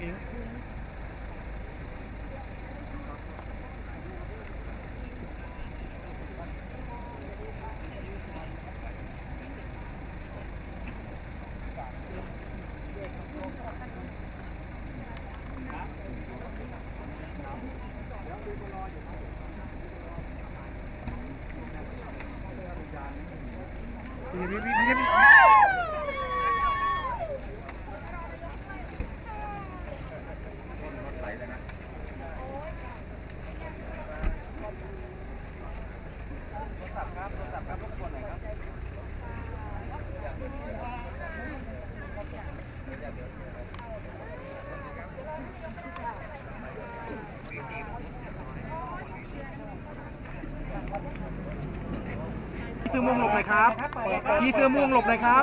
อิง เสื้อม่วงหลบหน่อยครับพี่เสื้อม่วงหลบหน่อยครับ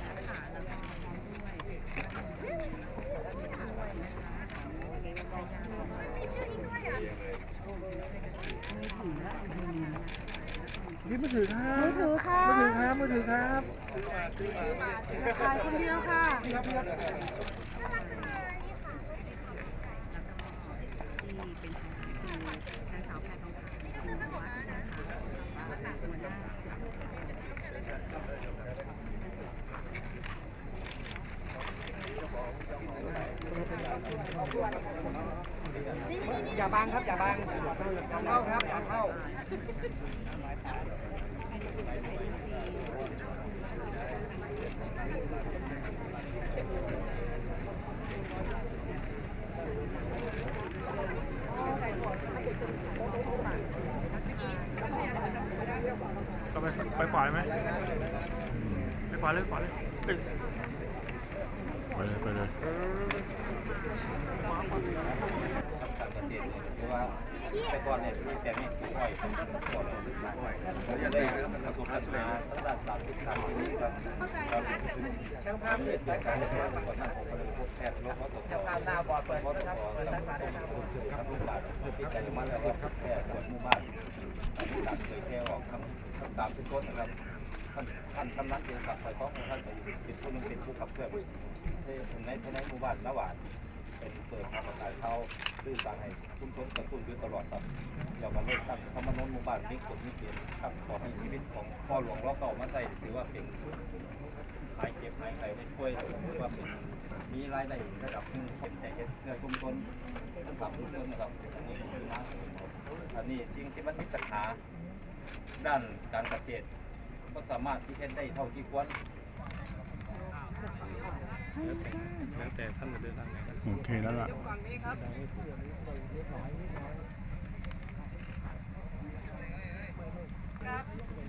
มือถือครับมือถือครับมือถือครับมือถือครับขายคนเดียวค่ะ อย่าบังครับอย่าบังอย่าเข้าครับอย่าเข้าก็ไปไปขวายไหมไปขวาเลยขวาเลยเอ้ยไปเลยไปเลย ต่ว่าแต่ก่อนเนี่ยมีแต่นี่คือยเป็นก่อนเลยมากอ้อยเขาจะได้ประสบปัญหาตั้งแต่สามสิบสามปีนี้ครับช่างภาพเนี่ยสายการเนี่ยก่อนหน้าผมก็เลยพบแพทย์โรควัตถุช่างภาพหน้าบอดเปิดครับเปิดสายการได้ครับครับลูกบาทคือปิดใจมาแล้วว่าแพทย์ตรวจหมู่บ้านตัดเคยแค่ออกทั้งทั้งสามสิบต้นนะครับท่านท่านกำนันเป็นสัตว์ไฟฟ้องของท่านแต่เป็นผู้นึงเป็นผู้ขับเคลื่อนในในหมู่บ้านละหว่าง เป็นเปิดทางประกาศเขาซื่อสั่งให้ชุมชนกระตุ้นอยู่ตลอดครับเดี๋ยวมาเริ่มตั้งธรรมนูญหมู่บ้านมีกฎมีเกณฑ์ครับขอให้ชีวิตของพ่อหลวงเราเก่ามาใส่ถือว่าเป็นหายเจ็บหายไข้ได้ช่วยถือว่าเป็นมีรายได้ระดับหนึ่งเป็นแต่เพื่อชุมชนทั้งสามชุมชนนะครับอันนี้คือมาอันนี้สิ่งที่มันมีปัญหาด้านการเกษตร ก็สามารถที่จะได้เท่าที่ควรแล้วแต่ท่านจะเดินทางไหน โอเคแล้วล่ะครับ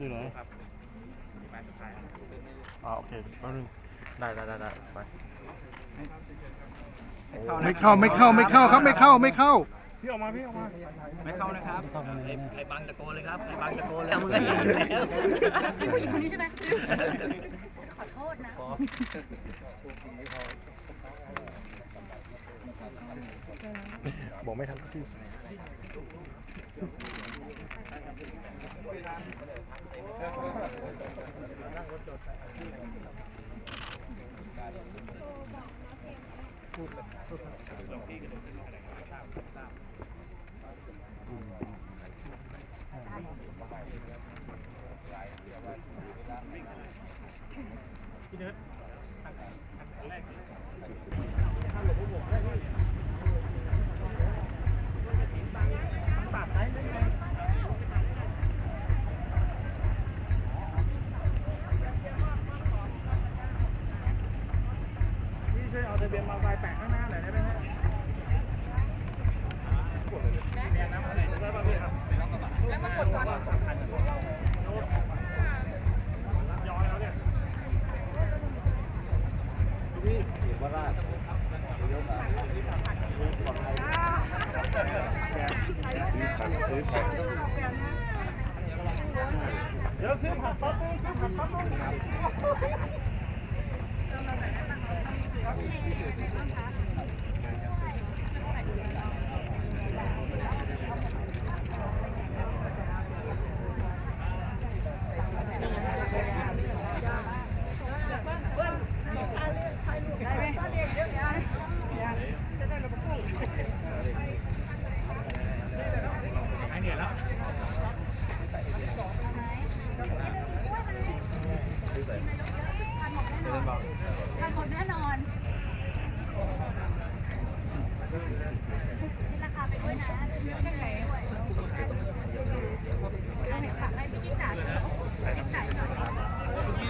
ที่ไหนอ๋อโอเคแป๊บนึงได้ได้ได้ได้ไปไม่เข้าไม่เข้าไม่เข้าครับไม่เข้าไม่เข้า พี่ออกมาพี่ออกมาไม่เข้านะครับไอ้บังตะโกนเลยครับไอ้บังตะโกนเลยผู้หญิงคนนี้ใช่ไหมขอโทษนะบอกไม่ทันที่ พี่ช่วยเอาทะเบียนมาไฟแปะข้างหน้าหน่อยได้ไหมฮะเนี่ยนะได้ป่ะพี่ครับแล้วมากดก่อนย้อยแล้วเนี่ย เดี๋ยวซื้อผักปั๊บซื้อผักปั๊บ ไอเนี่ยแล้ว ทานหมดแน่นอนคิดราคาไปด้วยนะยังไงด้วยอันนี้ฝากให้พี่กิ๊กจ่ายกิ๊กจ่ายหน่อย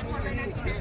หมดเลยนะพี่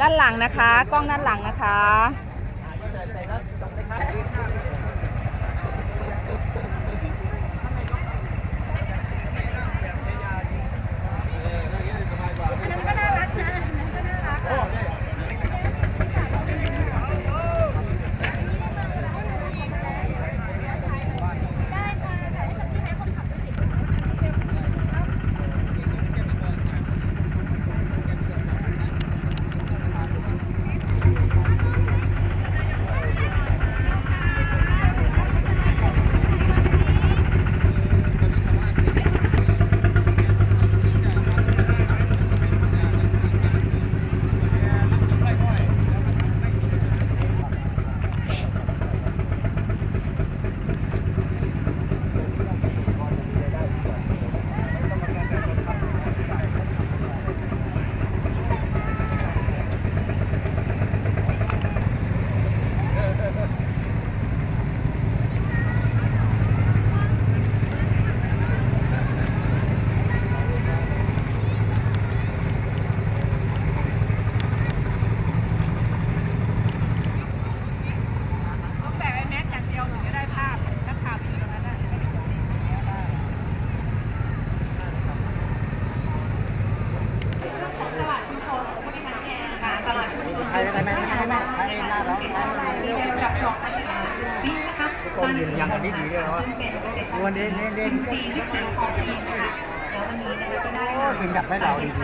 ด้านหลังนะคะ กล้องด้านหลังนะคะ แต่ไอ้แม็กอย่างเดียวถึงจะได้ภาพนักข่าวที่อยู่ตรงนั้นนะ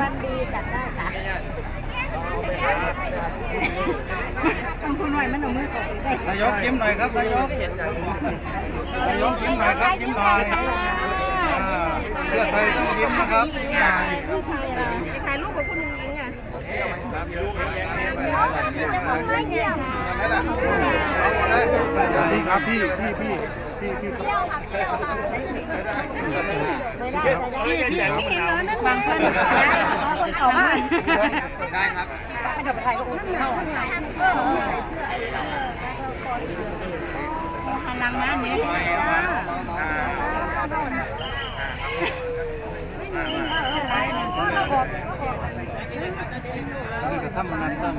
ค่ะต้องคุณหน่อยมันเอามือกดได้นายกยิ้มหน่อยครับนายกนายกยิ้มหน่อยครับยิ้มหน่อยอ่าเพื่อไทยต้องยิ้มนะครับรูปถ่ายอะไรถ่ายรูปกับคุณลุงยิงอะครับยิ้มจะบอกไม่เกี่ยวนั่นแหละเอาหมดเลยนี่ครับพี่พี่พี่พี่พี่เที่ยวค่ะเที่ยวค่ะไม่ได้ไม่ได้พี่พี่กินแล้วนั่นบางคนคนเขาบ้านได้ครับไม่จะไปถ่ายกับอุ้งอิงเขาหันหลังมาเนี่ยอะไรเนี่ยก็บอกนี่จะทำมันตั้ง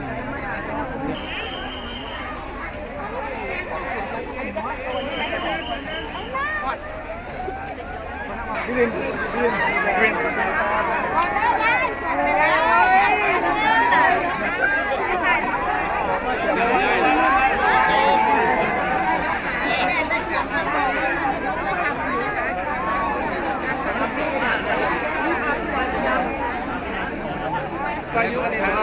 ไปอยู่นี่นะ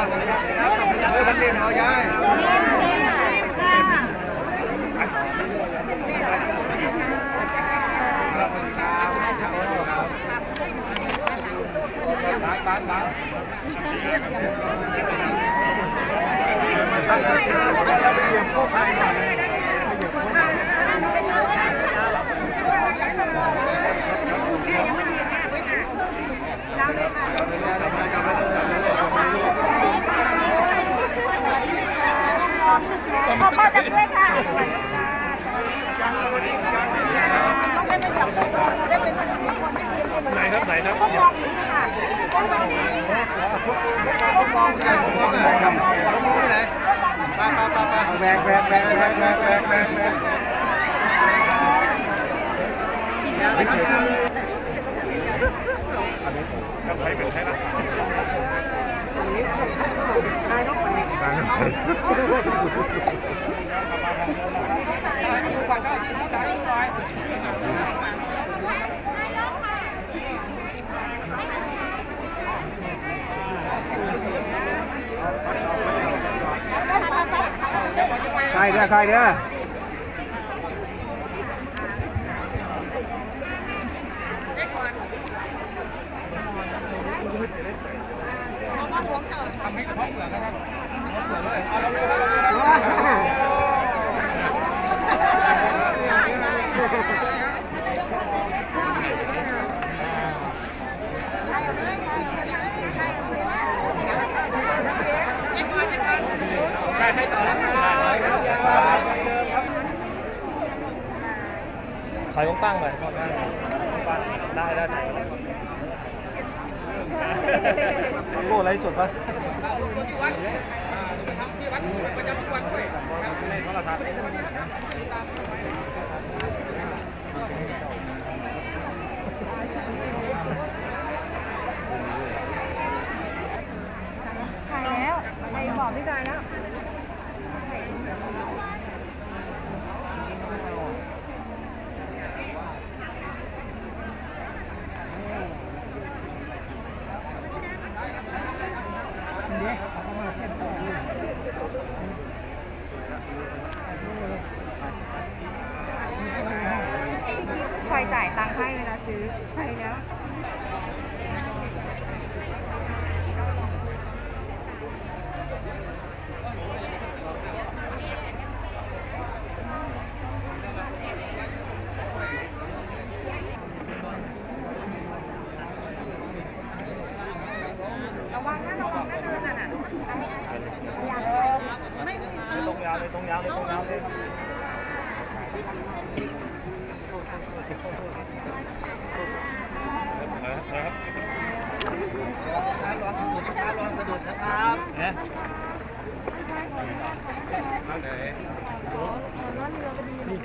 เออมันเรียนเอาย้าย กลับไปเลยกลับไปเลย ไปไปแบกแบกแบกแบกแบกแบกแบกแบกครับใครเป็นใครนะนายกคนนี้ใใครเด้อใครเด้อ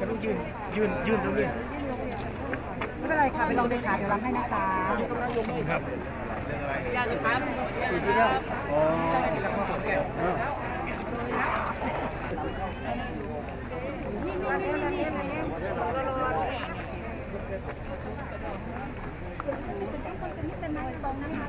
ันต้องยืนยืนยืนตรงนี้ไม่เป็นไรค่ะไปลองเลขาเดี๋ยวรับให้นะคะครับอย่าเลยครับอ๋อเป็นคนเป็นนี่เป็นนักตรงนะคะ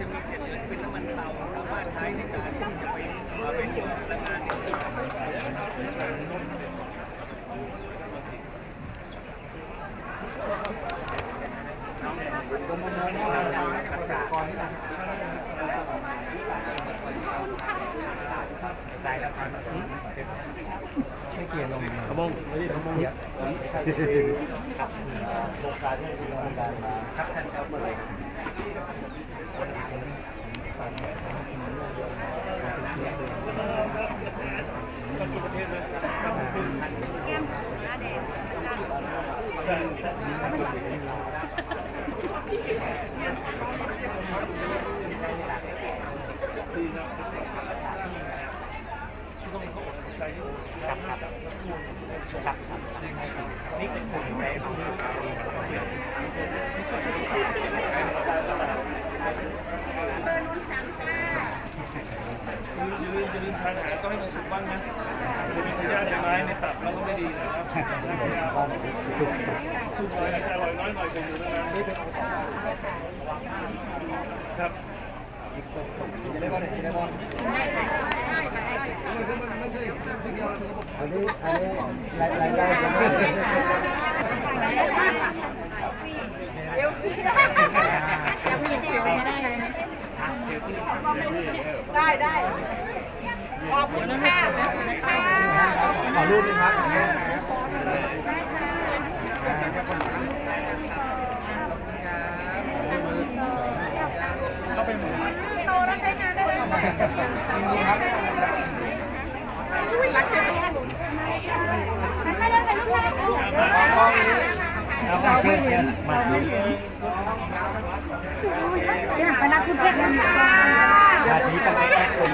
จะมีเศษเหลือเป็นน้ำมันเตาสามารถใช้ในการที่จะไปเป็นพลังงานที่ยวกระมงไม่ใช่กมงครับงท่คุเนการครับท่านร ครับครับครับนี่เป็นผลแรงของ บ้างนะจะมีพยาธิในไม้ในตับเราก็ไม่ดีนะครับสุกหน่อยอาจจะอร่อยน้อยหน่อยแต่อยู่นานๆครับกินได้ก่อนกินได้ก่อนมันก็มันไม่ใช่ที่เดียวอันนี้อันนี้รายรายได้ผมไม่เดี๋ยวพี่ยังมีเสียงไม่ได้ได้ได้ ขอบคุณค่ะขอบคุณค่ะขอรูปนึงครับเข้าไปหมดโตแล้วใช้งานได้เลยรักเธอไม่ได้เป็นลูกแรกเราไม่เห็นเราไม่เห็นเนี่ไปนักคุณเพนั่นเองอาทิตย์ตั้งแต่คน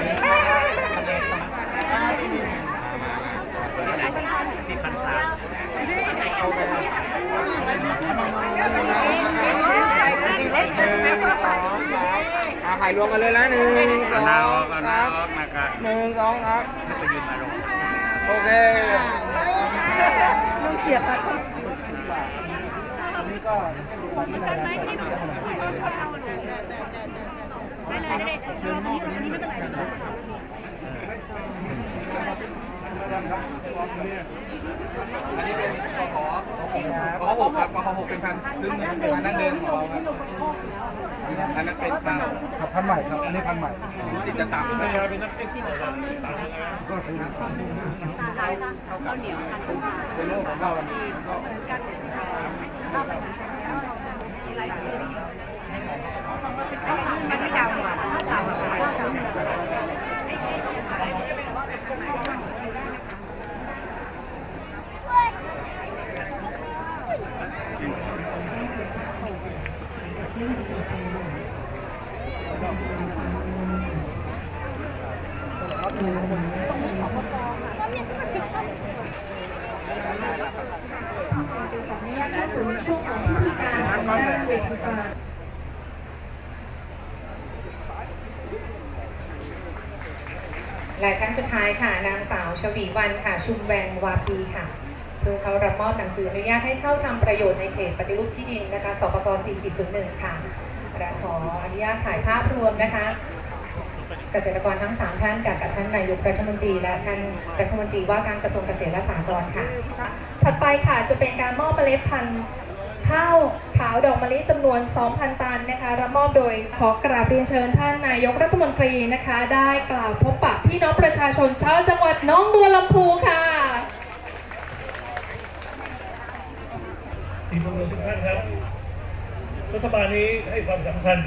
รวมกันเลยนะหนึ่งสองนาออกนาสามออกมากันหนึ่งสองครับไม่ไปยืนมาลงโอเคลุงเสียบตัดอันนี้เป็นกขอกขหกครับกขหกเป็นพันธุ์พื้นเมืองเป็นพันธุ์ดั้งเดิมของเราครับ อันนั้นเป็นข้าวครับพันใหม่ครับ อันนี้พันใหม่ที่จะตามพยายามเป็นนักเอ็กซ์พอร์ตต่างกันนะก็คือเป็นโลกของเรามันที่ดาวหัวดาวหัว และท่านสุดท้ายค่ะนางสาวชวีวันค่ะ ชุมแวงวาปีค่ะเพื่อเขารับมอบหนังสืออนุญาตให้เข้าทำประโยชน์ในเขตปฏิรูปที่ดินนะคะสปก4.01 ค่ะและขออนุญาตถ่ายภาพรวมนะคะ เกษตรกรทั้ง 3 ท่านกับกับท่านนายกรัฐมนตรีและท่านรัฐมนตรีว่าการกระทรวงเกษตรและสหกรณ์ค่ะ ถัดไปค่ะจะเป็นการมอบเมล็ดพันธุ์ ข้าวขาวดอกมะลิจำนวน 2,000 ตันนะคะรับมอบโดยขอกราบเรียนเชิญท่านนายกรัฐมนตรีนะคะ ได้กล่าวพบปะพี่น้องประชาชนชาวจังหวัดน้องบัวลำพูค่ะสีมงเย็นทุกท่านครับ รัฐบาลนี้ให้ความสำคัญ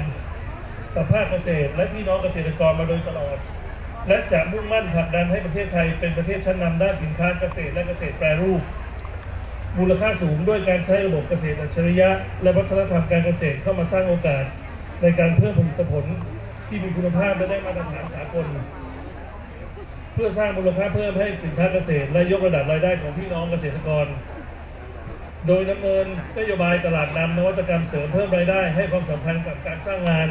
กับภาคเกษตร และพี่น้องเกษตรกรมาโดยตลอด และจะมุ่งมั่นผลักดันให้ประเทศไทยเป็นประเทศชั้นนำด้านสินค้าเกษตรและเกษตรแปรรูป มูลค่าสูงด้วยการใช้ระบบเกษตรอัจฉริยะ และวัฒนธรรมการเกษตรเข้ามาสร้างโอกาส ในการเพิ่มผลิตผลที่มีคุณภาพและได้มาตรฐานสากล เพื่อสร้างมูลค่าเพิ่มให้สินค้าเกษตร และยกระดับรายได้ของพี่น้องเกษตรกร โดยดำเนินนโยบายตลาดนำนวัตกรรมเสริมเพิ่มรายได้ ให้ความสำคัญกับการสร้างงาน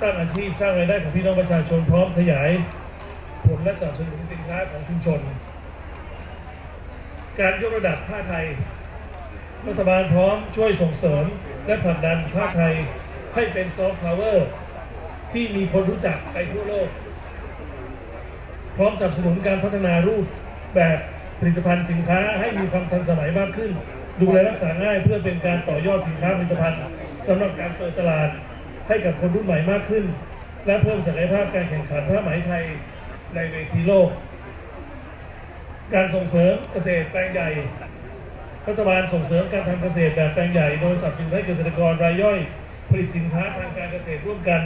สร้างอาชีพสร้างรายได้ของพี่น้องประชาชนพร้อมขยาย ผลและสนับสนุนสินค้าของชุมชน การยกระดับผ้าไทย รัฐบาลพร้อมช่วยส่งเสริมและผลักดันผ้าไทยให้เป็นซอฟต์พาวเวอร์ที่มีคนรู้จักไปทั่วโลก พร้อมสนับสนุนการพัฒนารูปแบบผลิตภัณฑ์สินค้าให้มีความทันสมัยมากขึ้น ดูแลรักษาง่ายเพื่อเป็นการต่อยอดสินค้าผลิตภัณฑ์สำหรับการเปิดตลาดให้กับคนรุ่นใหม่มากขึ้น และเพิ่มศักยภาพการแข่งขันผ้าไหมไทยในเวทีโลก การส่งเสริมเกษตรแปลงใหญ่ รัฐบาลส่งเสริมการทำเกษตรแบบแปลงใหญ่โดยสนับสนุนให้เกษตรกรรายย่อย ผลิตสินค้าทางการเกษตรร่วมกัน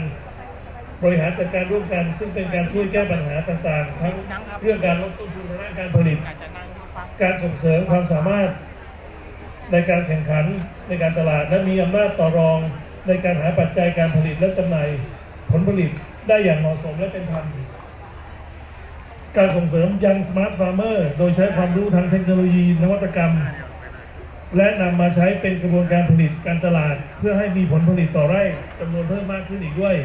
บริหารจัดการร่วมกัน ซึ่งเป็นการช่วยแก้ปัญหาต่างๆ ทั้งเรื่องการลดต้นทุนทางด้านการผลิต การส่งเสริมความสามารถในการแข่งขันในการตลาดและมีอำนาจต่อรองในการหาปัจจัยการผลิตและจำหน่ายผลผลิตได้อย่างเหมาะสมและเป็นธรรม การส่งเสริมยังสมาร์ทฟาร์มเมอร์โดยใช้ความรู้ทางเทคโนโลยีนวัตกรรม และนำมาใช้เป็นกระบวนการผลิตการตลาด เพื่อให้มีผลผลิตต่อไร่จำนวนเพิ่มมากขึ้นอีกด้วย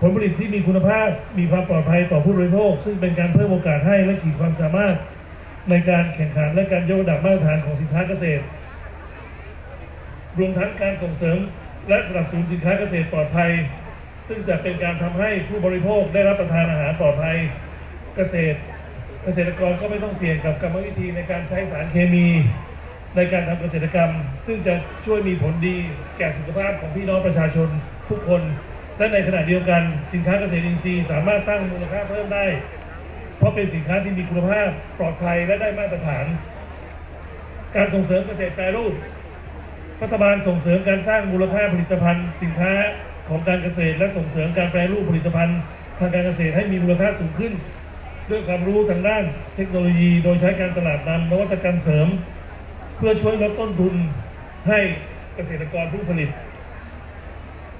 ผลผลิตที่มีคุณภาพมีความปลอดภัยต่อผู้บริโภค ซึ่งเป็นการเพิ่มโอกาสให้และขีดความสามารถ ในการแข่งขันและการยกระดับมาตรฐานของสินค้าเกษตร รวมทั้งการส่งเสริมและสนับสนุนสินค้าเกษตรปลอดภัย ซึ่งจะเป็นการทำให้ผู้บริโภคได้รับประทานอาหารปลอดภัย เกษตร เกษตรกรก็ไม่ต้องเสี่ยงกับกรรมวิธีในการใช้สารเคมี ในการทำเกษตรกรรม ซึ่งจะช่วยมีผลดีแก่สุขภาพของพี่น้องประชาชนทุกคน และในขณะเดียวกัน สินค้าเกษตรอินทรีย์สามารถสร้างมูลค่าเพิ่มได้ เพราะเป็นสินค้าที่มีคุณภาพปลอดภัยและได้มาตรฐาน การส่งเสริมเกษตรแปรรูปรัฐบาลส่งเสริมการสร้างมูลค่าผลิตภัณฑ์ สินค้าของการเกษตร และส่งเสริมการแปรรูปผลิตภัณฑ์ ทางการเกษตรให้มีมูลค่าสูงขึ้น ด้วยความรู้ทางด้านเทคโนโลยีโดยใช้การตลาดนำนวัตกรรมเสริม เพื่อช่วยลดต้นทุนให้เกษตรกรผู้ผลิต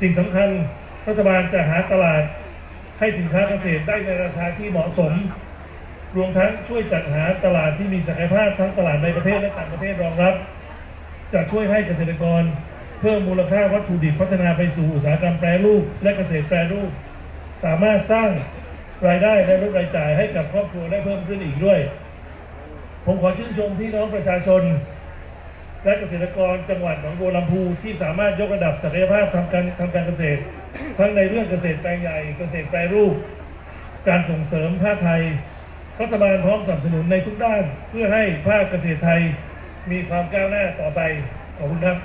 สิ่งสำคัญรัฐบาลจะหาตลาดให้สินค้าเกษตรได้ในราคาที่เหมาะสม รวมทั้งช่วยจัดหาตลาดที่มีศักยภาพทั้งตลาดในประเทศและต่างประเทศรองรับ จะช่วยให้เกษตรกรเพิ่มมูลค่าวัตถุดิบพัฒนาไปสู่อุตสาหกรรมแปรรูปและเกษตรแปรรูป สามารถสร้าง รายได้และลดรายจ่ายให้กับครอบครัวได้เพิ่มขึ้นอีกด้วย ผมขอชื่นชมพี่น้องประชาชน และเกษตรกรจังหวัดหนองบัวลำพูที่สามารถยกระดับศักยภาพทำการทำการเกษตร ทั้งในเรื่องเกษตรแปลงใหญ่เกษตรแปรรูป การส่งเสริมภาคไทย รัฐบาลพร้อมสนับสนุนในทุกด้าน เพื่อให้ภาคเกษตรไทยมีความก้าวหน้าต่อไปขอบคุณครับ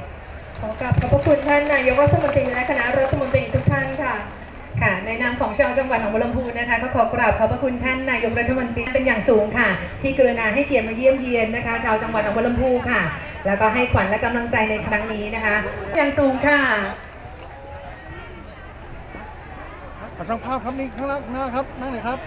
ขอกราบขอบพระคุณท่านนายกรัฐมนตรีและคณะรัฐมนตรีทุกท่านค่ะ ค่ะในนามของชาวจังหวัดหนองบัวลำพูนะคะก็ขอกราบขอบพระคุณท่านนายกรัฐมนตรีเป็นอย่างสูงค่ะ ที่กรุณาให้เกียรติมาเยี่ยมเยียนนะคะ ชาวจังหวัดหนองบัวลำพูค่ะ แล้วก็ให้ขวัญและกำลังใจในครั้งนี้นะคะ อย่างสูงค่ะขอช่างภาพครับนี่ข้างล่างหน้าครับนั่งเลยครับ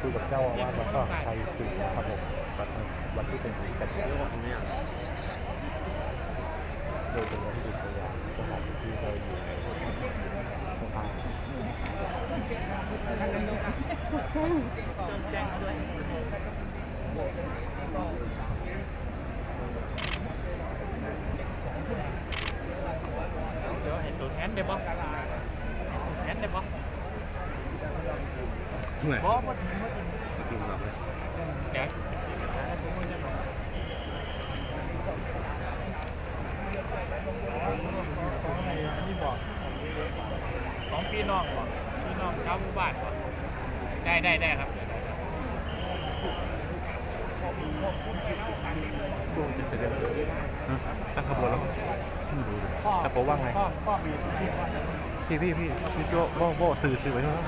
คุยกับเจ้าอาวาสแล้วก็ใครสื่อครับผมวัน ที่เป็นสีกันยายนโดยเป็นวันที่ดูตัวอย่างสถานที่เราอยู่สภาเดี๋ยวเห็นตัวแทนได้บ่แทนได้บ่เหนื่อยบ่บ่ถึงบ่ถึงจริงครับเดี๋ยวนี่บอกของพี่น้องบอกพี่น้องชาวหมู่บ้านบอกได้ได้ได้ครับ ช่วงจะเสร็จแล้วตั้งขบวนแล้วไม่ รู้เลยแต่ผม